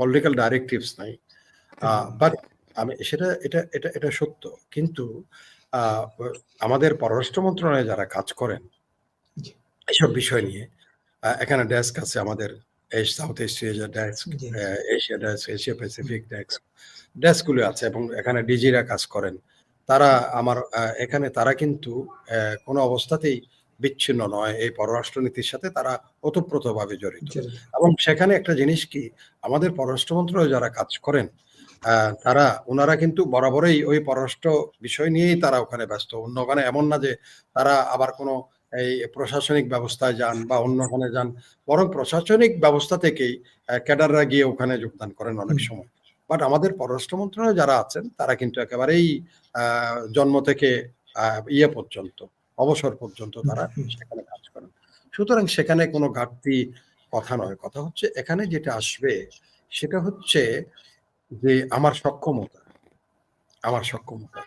Political directives নাই। But আমি সেটা এটা এটা এটা সত্য। কিন্তু আমাদের পররাষ্ট্র মন্ত্রণালয়ে যারা কাজ করেন এসব বিষয় নিয়ে এখানে ডেস্ক আছে আমাদের south east Asia desk. Asia desk Asia Pacific desk ডেস্কগুলো আছে এবং এখানে ডিজিরা কাজ করেন। তারা আমার এখানে তারা কিন্তু কোনো অবস্থাতেই বিচ্ছিন্ন নয় এই পররাষ্ট্রনীতির সাথে তারা ওতপ্রোতভাবে জড়িত। এবং সেখানে একটা জিনিস কি? আমাদের পররাষ্ট্র মন্ত্রণালয়ে যারা কাজ করেন তারা ওনারা কিন্তু বরাবরই ওই পররাষ্ট্র বিষয় নিয়েই তারা ওখানে ব্যস্ত। অন্য ওখানে এমন না যে তারা আবার কোনো এই প্রশাসনিক ব্যবস্থায় যান বা অন্য ওখানে যান। বরং প্রশাসনিক ব্যবস্থা থেকেই ক্যাডাররা গিয়ে ওখানে যোগদান করেন অনেক সময়। বাট আমাদের পররাষ্ট্র মন্ত্রণালয়ে যারা আছেন তারা কিন্তু একেবারেই আহ, জন্ম থেকে আহ, ইয়ে পর্যন্ত। অবসর পর্যন্ত তারা সেখানে কাজ করেন। সুতরাং সেখানে কোনো ঘাটতি কথা নয়। কথা হচ্ছে এখানে যেটা আসবে সেটা হচ্ছে যে আমার সক্ষমতা। আমার সক্ষমতা।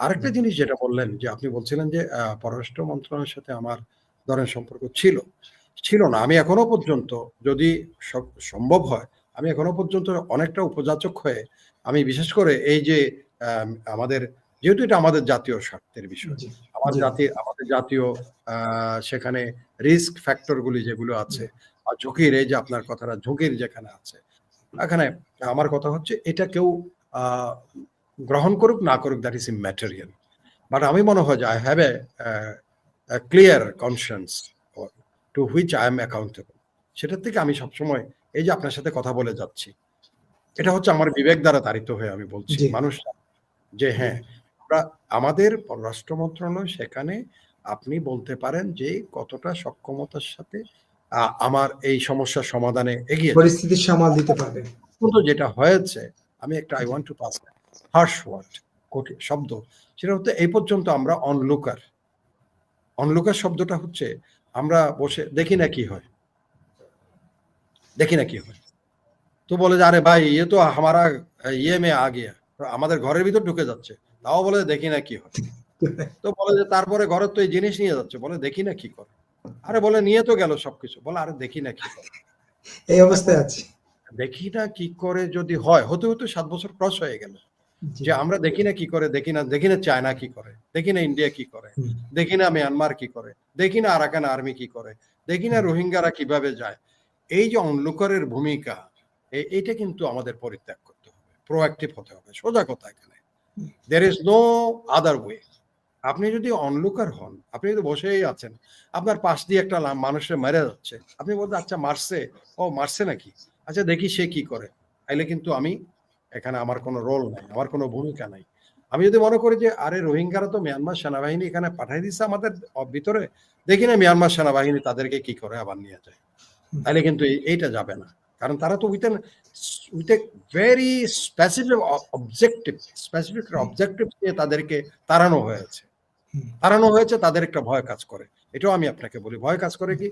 আরেকটা জিনিস যেটা বললেন যে আপনি বলছিলেন যে পররাষ্ট্র মন্ত্রণালয়ের সাথে আমার ধরেন সম্পর্ক ছিল। ছিল না। আমি এখনও পর্যন্ত যদি সম্ভব হয় আমি এখনও পর্যন্ত অনেকটা উপযাচক হয়ে আমি বিশেষ করে এই যে আম, আমাদের যেহেতু এটা আমাদের জাতীয় স্বার্থের বিষয়। আমার জাতি আমাদের জাতীয় সেখানে রিস্ক ফ্যাক্টরগুলি যেগুলো আছে আর ঝুঁকির এই যে আপনার কথাটা ঝুঁকির যেখানে আছে। এখানে আমার কথা হচ্ছে এটা কেউ গ্রহণ করুক না করুক দ্যাট ইজ ইম্যাটেরিয়াল বাট আমি মনে হয় যে I have a clear conscience to which I am accountable সেটার থেকে আমি সবসময় এই যে আপনার সাথে কথা বলে যাচ্ছি এটা হচ্ছে আমার বিবেক দ্বারা তাড়িত হয়ে আমি বলছি। মানুষ যে হ্যাঁ আমরা আমাদের পররাষ্ট্র মন্ত্রণালয় সেখানে আপনি বলতে পারেন যে কতটা সক্ষমতার সাথে আমার এই সমস্যার সমাধানে এগিয়ে পরিস্থিতি সামাল দিতে পারবে। কিন্তু যেটা হয়েছে আমি একটা I want to pass harsh word কঠিন শব্দ সেটা হচ্ছে এই পর্যন্ত আমরা অনলুকার অনলুকার শব্দটা হচ্ছে আমরা বসে দেখি না কি হয়। দেখি না কি হয়। তো বলে যে আরে ভাই ইয়ে তো হামারা ইয়ে মে আগে আমাদের ঘরের ভিতর ঢুকে যাচ্ছে। তাও বলে দেখি না কি হয় তো বলে যে তারপরে ঘরের তো এই জিনিস নিয়ে যাচ্ছে বলে দেখি না কি করে আরে বলে নিয়ে তো গেল সবকিছু বলে আরে দেখি না কি করে এই অবস্থায় আছি দেখি না কি করে যদি হয় হতে হতে সাত বছর ক্রস হয়ে গেল যে আমরা দেখি না কি করে দেখি না দেখি না চায়না কি করে দেখি না ইন্ডিয়া কি করে দেখি না মিয়ানমার কি করে দেখি না আরাকান আর্মি কি করে দেখি না রোহিঙ্গারা কীভাবে যায় এই যে অনলুকারের ভূমিকা এইটা কিন্তু আমাদের পরিত্যাগ করতে হবে প্রোঅ্যাক্টিভ হতে হবে সোজা কথা এখানে there is no other way আপনি যদি অনলুকার হন আপনি যদি বসেই আছেন আপনার পাশ দিয়ে একটা মানুষের মেরে যাচ্ছে আপনি বলতে আচ্ছা মারছে? ও মারছে নাকি? আচ্ছা দেখি সে কি করে। তাইলে কিন্তু আমি এখানে আমার কোনো রোল নাই আমার কোনো ভূমিকা নাই। আমি যদি মনে করি যে আরে রোহিঙ্গারা তো মিয়ানমার সেনাবাহিনী এখানে পাঠাই দিচ্ছে আমাদের ভিতরে দেখি না মিয়ানমার সেনাবাহিনী তাদেরকে কি করে আবার নিয়ে যায়। তাহলে কিন্তু এই- এইটা যাবে না। কারণ তারা তো with with a very specific objective specific objective নিয়ে তাদেরকে তাড়ানো হয়েছে। তাড়ানো হয়েছে তাদের একটা ভয় কাজ করে। এটাও আমি আপনাকে বলি ভয় কাজ করে কি?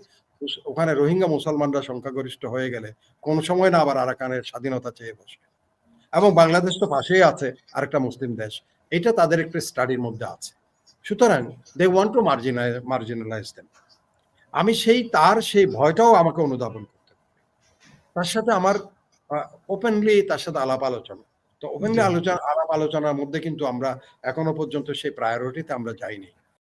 ওখানে রোহিঙ্গা মুসলমানরা সংখ্যাগরিষ্ঠ হয়ে গেলে কোন সময় না আবার আরাকানের স্বাধীনতা চেয়ে বসে। এবং বাংলাদেশ তো পাশেই আছে আরেকটা মুসলিম দেশ। এটা তাদের একটা স্টাডির মধ্যে আছে। সুতরাং they want to marginalize then আমি সেই তার সেই ভয়টাও আমাকে অনুধাবন তার সাথে আমার ওপেনলি তার সাথে আলাপ আলোচনা। তো ওপেনলি আলোচনা আলাপ আলোচনার মধ্যে কিন্তু আমরা এখনও পর্যন্ত সেই প্রায়োরিটিতে আমরা যাইনি।